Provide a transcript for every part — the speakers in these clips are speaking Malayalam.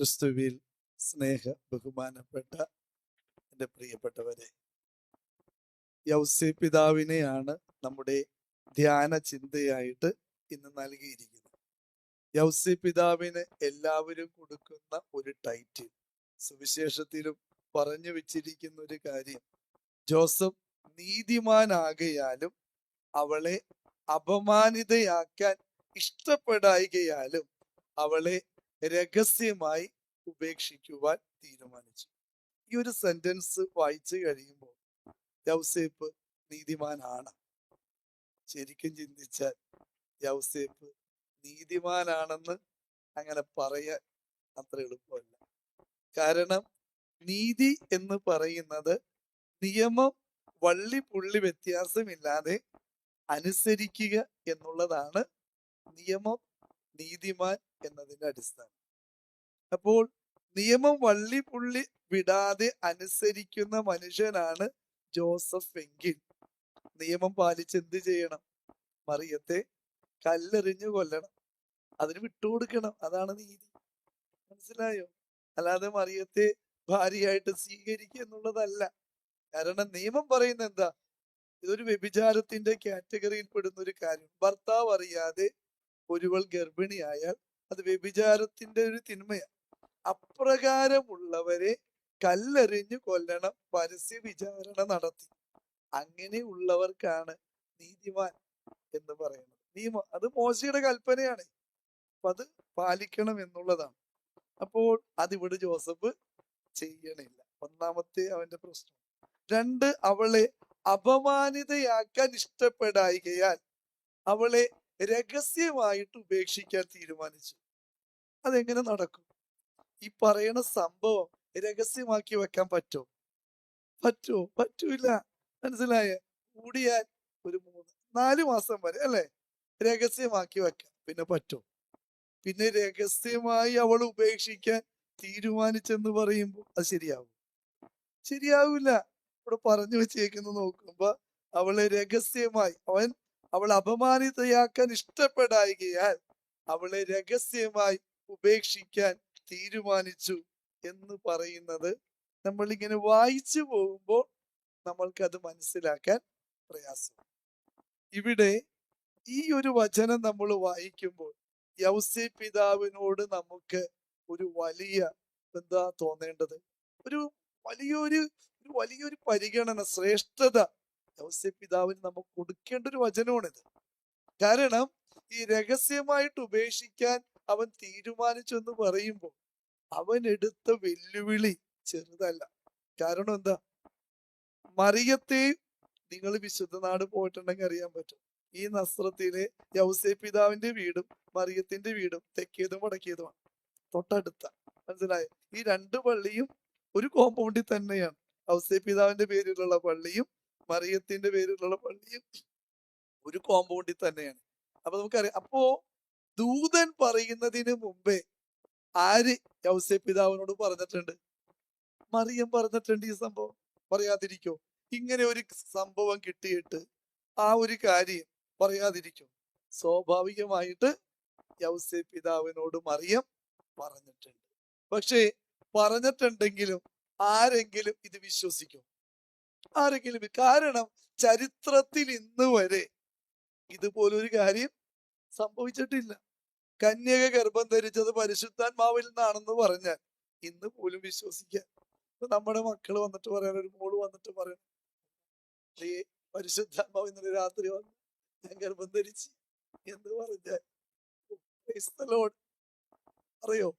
ക്രിസ്തുവിൽ സ്നേഹ ബഹുമാനപ്പെട്ട എന്റെ പ്രിയപ്പെട്ടവരെ യൗസി പിതാവിനെയാണ് നമ്മുടെ ധ്യാന ചിന്തയായിട്ട് ഇന്ന് നൽകിയിരിക്കുന്നത്. യൗസി പിതാവിന് എല്ലാവരും കൊടുക്കുന്ന ഒരു ടൈറ്റിൽ സുവിശേഷത്തിലും പറഞ്ഞു വെച്ചിരിക്കുന്ന ഒരു കാര്യം ജോസഫ് നീതിമാനാകയാലും അവളെ അപമാനിതയാക്കാൻ ഇഷ്ടപ്പെടായികയാലും അവളെ രഹസ്യമായി ഉപേക്ഷിക്കുവാൻ തീരുമാനിച്ചു. ഈ ഒരു സെന്റൻസ് വായിച്ചു കഴിയുമ്പോൾ യൗസേപ്പ് നീതിമാനാണ്. ശരിക്കും ചിന്തിച്ചാൽ യൗസേപ്പ് നീതിമാനാണെന്ന് അങ്ങനെ പറയാൻ അത്ര എളുപ്പമല്ല. കാരണം നീതി എന്ന് പറയുന്നത് നിയമം വള്ളി പുള്ളി വ്യത്യാസമില്ലാതെ അനുസരിക്കുക എന്നുള്ളതാണ്. നിയമം നീതിമാൻ എന്നതിന്റെ അടിസ്ഥാനം. അപ്പോൾ നിയമം വള്ളി പുള്ളി വിടാതെ അനുസരിക്കുന്ന മനുഷ്യനാണ് ജോസഫ് എങ്കിൽ. നിയമം പാലിച്ച് എന്ത് ചെയ്യണം? മറിയത്തെ കല്ലെറിഞ്ഞു കൊല്ലണം. അതിന് വിട്ടുകൊടുക്കണം അതാണ് നീതി. മനസ്സിലായോ? അല്ലാതെ മറിയത്തെ ഭാര്യയായിട്ട് സ്വീകരിക്കുക എന്നുള്ളതല്ല. കാരണം നിയമം പറയുന്ന എന്താ? ഇതൊരു വ്യഭിചാരത്തിന്റെ കാറ്റഗറിയിൽ പെടുന്ന ഒരു കാര്യം. ഭർത്താവ് അറിയാതെ ഒരുവൾ ഗർഭിണിയായാൽ അത് വ്യഭിചാരത്തിന്റെ ഒരു തിന്മയാണ് അപ്രകാരമുള്ളവരെ കല്ലെറിഞ്ഞു കൊല്ലണം പരസ്യ വിചാരണ നടത്തി. അങ്ങനെയുള്ളവർക്കാണ് നീതിമാൻ എന്ന് പറയുന്നത്. നിയമം അത് മോശയുടെ കൽപ്പനയാണ്. അപ്പൊ അത് പാലിക്കണം എന്നുള്ളതാണ്. അപ്പോൾ അതിവിടെ ജോസഫ് ചെയ്യണില്ല. ഒന്നാമത്തെ അവന്റെ പ്രശ്നം. രണ്ട് അവളെ അപമാനിതയാക്കാൻ ഇഷ്ടപ്പെടായികയാൽ അവളെ രഹസ്യമായിട്ട് ഉപേക്ഷിക്കാൻ തീരുമാനിച്ചു. അതെങ്ങനെ നടക്കും? ഈ പറയണ സംഭവം രഹസ്യമാക്കി വെക്കാൻ പറ്റോ? പറ്റോ? പറ്റൂല. മനസ്സിലായ? കൂടിയാൽ ഒരു മൂന്ന് നാല് മാസം വരെ അല്ലെ? രഹസ്യമാക്കി വെക്കാം പിന്നെ പറ്റോ? പിന്നെ രഹസ്യമായി അവൾ ഉപേക്ഷിക്കാൻ തീരുമാനിച്ചെന്ന് പറയുമ്പോൾ അത് ശരിയാവും. ശരിയാവില്ല. ഇവിടെ പറഞ്ഞു വെച്ചേക്കുന്നത് നോക്കുമ്പോ അവളെ രഹസ്യമായി അവൻ അവൾ അപമാനിതയാക്കാൻ ഇഷ്ടപ്പെടായികയാൽ അവളെ രഹസ്യമായി ഉപേക്ഷിക്കാൻ തീരുമാനിച്ചു എന്ന് പറയുന്നത് നമ്മൾ ഇങ്ങനെ വായിച്ചു പോകുമ്പോൾ നമ്മൾക്കത് മനസ്സിലാക്കാൻ പ്രയാസം. ഇവിടെ ഈ ഒരു വചനം നമ്മൾ വായിക്കുമ്പോൾ യൗസി പിതാവിനോട് നമുക്ക് ഒരു വലിയ എന്താ തോന്നേണ്ടത്? ഒരു വലിയൊരു വലിയൊരു പരിഗണന ശ്രേഷ്ഠത യൗസി പിതാവിന് നമുക്ക് കൊടുക്കേണ്ട ഒരു വചനമാണിത്. കാരണം ഈ രഹസ്യമായിട്ട് ഉപേക്ഷിക്കാൻ അവൻ തീരുമാനിച്ചു എന്ന് പറയുമ്പോൾ അവൻ എടുത്ത വെല്ലുവിളി ചെറുതല്ല. കാരണം എന്താ? മറിയത്തെ നിങ്ങൾ വിശുദ്ധ നാട് പോയിട്ടുണ്ടെങ്കിൽ അറിയാൻ പറ്റും. ഈ നസ്രത്തിലെ യൗസേ പിതാവിന്റെ വീടും മറിയത്തിന്റെ വീടും തെക്കേതും വടക്കേതുമാണ്. തൊട്ടടുത്ത. മനസ്സിലായോ? ഈ രണ്ട് പള്ളിയും ഒരു കോമ്പൗണ്ടിൽ തന്നെയാണ്. ഔസേ പിതാവിന്റെ പേരിലുള്ള പള്ളിയും മറിയത്തിന്റെ പേരിലുള്ള പള്ളിയും ഒരു കോമ്പൗണ്ടിൽ തന്നെയാണ്. അപ്പൊ നമുക്കറിയാം. അപ്പോ ദൂതൻ പറയുന്നതിന് മുമ്പേ ആര് യൗസെ പിതാവിനോട് പറഞ്ഞിട്ടുണ്ട്? മറിയം പറഞ്ഞിട്ടുണ്ട് ഈ സംഭവം. പറയാതിരിക്കോ. ഇങ്ങനെ ഒരു സംഭവം കിട്ടിയിട്ട് ആ ഒരു കാര്യം പറയാതിരിക്കോ. സ്വാഭാവികമായിട്ട് യൗസെ പിതാവിനോട് മറിയം പറഞ്ഞിട്ടുണ്ട്. പക്ഷേ പറഞ്ഞിട്ടുണ്ടെങ്കിലും ആരെങ്കിലും ഇത് വിശ്വസിക്കും. ആരെങ്കിലും കാരണം ചരിത്രത്തിൽ ഇന്ന് വരെ ഇതുപോലൊരു കാര്യം സംഭവിച്ചിട്ടില്ല. കന്യക ഗർഭം ധരിച്ചത് പരിശുദ്ധാത്മാവിൽ നിന്നാണെന്ന് പറഞ്ഞാൽ ഇന്ന് പോലും വിശ്വസിക്കാൻ നമ്മുടെ മക്കൾ വന്നിട്ട് പറയാൻ ഒരു മോൾ വന്നിട്ട് പറയണം അല്ലേ പരിശുദ്ധാത്മാവ് ഇന്നലെ രാത്രി വന്നു ഞാൻ ഗർഭം ധരിച്ച് എന്ന് പറഞ്ഞാൽ. അറിയോ?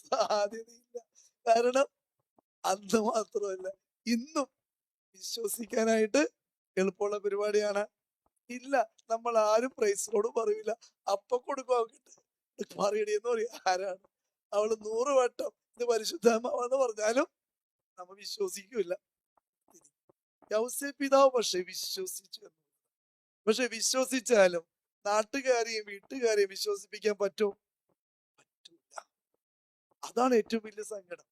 സാധ്യതയില്ല. കാരണം അന്ന് മാത്രമല്ല ഇന്നും വിശ്വസിക്കാനായിട്ട് എളുപ്പമുള്ള പരിപാടിയാണ്. ഇല്ല നമ്മൾ ആരും പ്രൈസിനോട് പറയില്ല അപ്പൊ കൊടുക്കും പറയണി എന്ന് പറയും. ആരാണ്? അവൾ നൂറ് വട്ടം ഇത് പരിശുദ്ധമാവെന്ന് പറഞ്ഞാലും നമ്മൾ വിശ്വസിക്കൂല യൗസേ പിതാവ് പക്ഷെ വിശ്വസിച്ചു പക്ഷെ വിശ്വസിച്ചാലും നാട്ടുകാരെയും വീട്ടുകാരെയും വിശ്വസിപ്പിക്കാൻ പറ്റും? പറ്റൂല. അതാണ് ഏറ്റവും വലിയ സങ്കടം.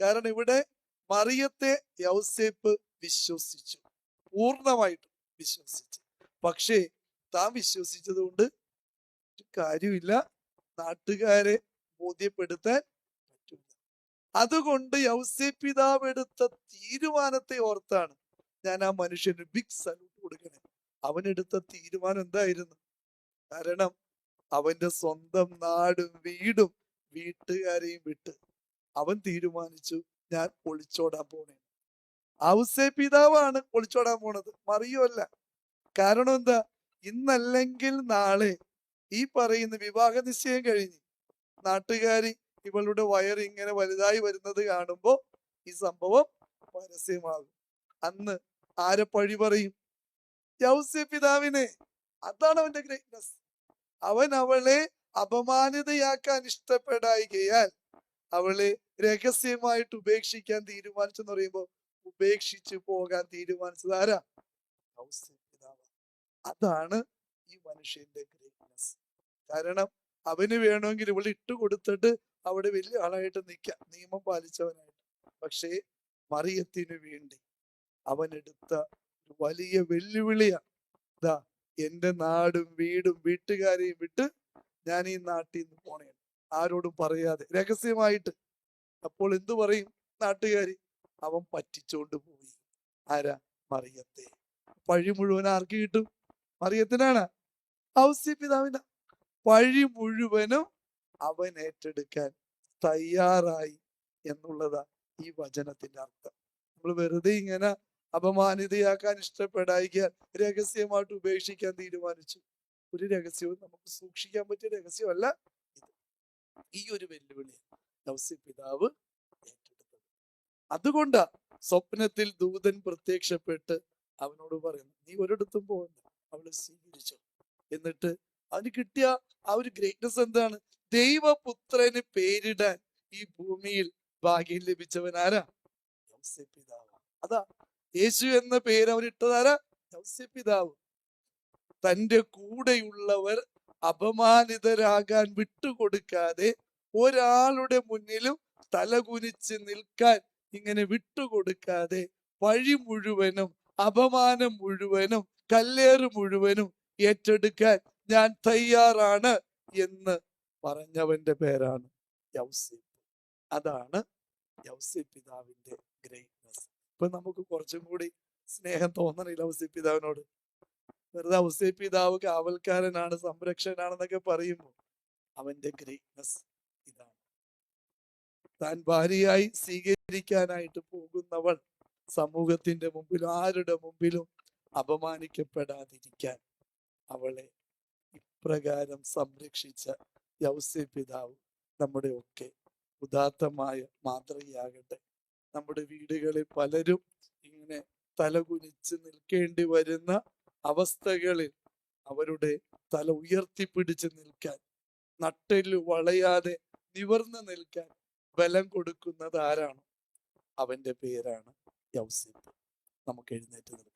കാരണം ഇവിടെ മറിയത്തെ യൗസേപ്പ് വിശ്വസിച്ചു. പൂർണമായിട്ടും വിശ്വസിച്ചു. പക്ഷേ താൻ വിശ്വസിച്ചത് കൊണ്ട് കാര്യമില്ല നാട്ടുകാരെ ബോധ്യപ്പെടുത്താൻ പറ്റില്ല അതുകൊണ്ട് യൗസേ പിതാവ് എടുത്ത തീരുമാനത്തെ ഓർത്താണ് ഞാൻ ആ മനുഷ്യന് ബിഗ് സല്യൂട്ട് കൊടുക്കണേ. അവനെടുത്ത തീരുമാനം എന്തായിരുന്നു? കാരണം അവന്റെ സ്വന്തം നാടും വീടും വീട്ടുകാരെയും വിട്ട് അവൻ തീരുമാനിച്ചു ഞാൻ ഒളിച്ചോടാൻ പോണേ. ഔസേ പിതാവാണ് ഒളിച്ചോടാൻ പോണത്. മറിയുമല്ല. കാരണം എന്താ ഇന്നല്ലെങ്കിൽ നാളെ ഈ പറയുന്ന വിവാഹ നിശ്ചയം കഴിഞ്ഞ് നാട്ടുകാരി ഇവളുടെ വയർ ഇങ്ങനെ വലുതായി വരുന്നത് കാണുമ്പോ ഈ സംഭവം പരസ്യമാകും. അന്ന് ആരെ പഴി പറയും? പിതാവിനെ. അതാണ് അവന്റെ ഗ്രേറ്റ്നസ് അവൻ അവളെ അപമാനിതയാക്കാൻ ഇഷ്ടപ്പെടായികയാൽ അവളെ രഹസ്യമായിട്ട് ഉപേക്ഷിക്കാൻ തീരുമാനിച്ചെന്ന് പറയുമ്പോ ഉപേക്ഷിച്ചു പോകാൻ തീരുമാനിച്ചത് ആരാ? അതാണ് ഈ മനുഷ്യന്റെ ഗ്രേറ്റ്നസ് കാരണം അവന് വേണമെങ്കിൽ ഇവിടെ ഇട്ട് കൊടുത്തിട്ട് അവിടെ വലിയ ആളായിട്ട് നിൽക്കാം. നിയമം പാലിച്ചവനായിട്ട്. പക്ഷേ മറിയത്തിന് വേണ്ടി അവനെടുത്ത വലിയ വെല്ലുവിളിയാണ്. ഇതാ എന്റെ നാടും വീടും വീട്ടുകാരെയും വിട്ട് ഞാൻ ഈ നാട്ടിൽ നിന്ന് പോണേ ആരോടും പറയാതെ. രഹസ്യമായിട്ട്. അപ്പോൾ എന്തു പറയും നാട്ടുകാരി? അവൻ പറ്റിച്ചോണ്ട് പോയി. ആരാ? മറിയത്തെ. വഴി മുഴുവൻ ആർക്ക് കിട്ടും? മറിയത്തിനാണ്. ഔസി പിതാവിന. വഴി മുഴുവനും അവൻ ഏറ്റെടുക്കാൻ തയ്യാറായി എന്നുള്ളതാ ഈ വചനത്തിന്റെ അർത്ഥം. നമ്മൾ വെറുതെ ഇങ്ങനെ അപമാനിതയാക്കാൻ ഇഷ്ടപ്പെടായിക്കാൻ രഹസ്യമായിട്ട് ഉപേക്ഷിക്കാൻ തീരുമാനിച്ചു. ഒരു രഹസ്യവും നമുക്ക് സൂക്ഷിക്കാൻ പറ്റിയ രഹസ്യമല്ല ഈ ഒരു വെല്ലുവിളി നൗസി പിതാവ് അതുകൊണ്ടാ സ്വപ്നത്തിൽ ദൂതൻ പ്രത്യക്ഷപ്പെട്ട് അവനോട് പറയുന്നു നീ ഒരിടത്തും പോകണ്ട അവളെ സ്വീകരിച്ചു. എന്നിട്ട് അവന് കിട്ടിയ ആ ഒരു ഗ്രേറ്റ്നസ് എന്താണ്? ദൈവപുത്രന് പേരിടാൻ ഈ ഭൂമിയിൽ ഭാഗ്യം ലഭിച്ചവൻ ആരാ? പിതാവ് അതാ യേശു എന്ന പേര് യൗസേ പിതാവ് തന്റെ കൂടെയുള്ളവർ അപമാനിതരാകാൻ വിട്ടുകൊടുക്കാതെ ഒരാളുടെ മുന്നിലും തലകുനിച്ച് നിൽക്കാൻ ഇങ്ങനെ വിട്ടുകൊടുക്കാതെ വഴി മുഴുവനും അപമാനം മുഴുവനും കല്ലേറ് മുഴുവനും ഏറ്റെടുക്കാൻ ഞാൻ തയ്യാറാണ് എന്ന് പറഞ്ഞവന്റെ പേരാണ് യൗസേപ്പ്. അതാണ് യൗസേ പിതാവിന്റെ ഗ്രേറ്റ്നസ് ഇപ്പൊ നമുക്ക് കുറച്ചും കൂടി സ്നേഹം തോന്നണില്ല ഔസേ പിതാവിനോട്. വെറുതെ ഔസേ പിതാവ് കാവൽക്കാരനാണ് സംരക്ഷകനാണെന്നൊക്കെ പറയുമ്പോൾ അവന്റെ ഗ്രേറ്റ്നസ് ഇതാണ്. താൻ ഭാര്യയായി സ്വീകരിക്കാനായിട്ട് പോകുന്നവൾ സമൂഹത്തിന്റെ മുമ്പിലും ആരുടെ മുമ്പിലും അപമാനിക്കപ്പെടാതിരിക്കാൻ അവളെ ഇപ്രകാരം സംരക്ഷിച്ച യൗസ്യ പിതാവ് നമ്മുടെ ഒക്കെ ഉദാത്തമായ മാതൃകയാകട്ടെ. നമ്മുടെ വീടുകളിൽ പലരും ഇങ്ങനെ തലകുനിച്ച് നിൽക്കേണ്ടി വരുന്ന അവസ്ഥകളിൽ അവരുടെ തല ഉയർത്തിപ്പിടിച്ച് നിൽക്കാൻ നട്ടെല്ലു വളയാതെ നിവർന്നു നിൽക്കാൻ ബലം കൊടുക്കുന്നത് ആരാണ്? അവന്റെ പേരാണ് യൗസിപ്പ്. നമുക്ക് എഴുന്നേറ്റ് നിൽക്കാം.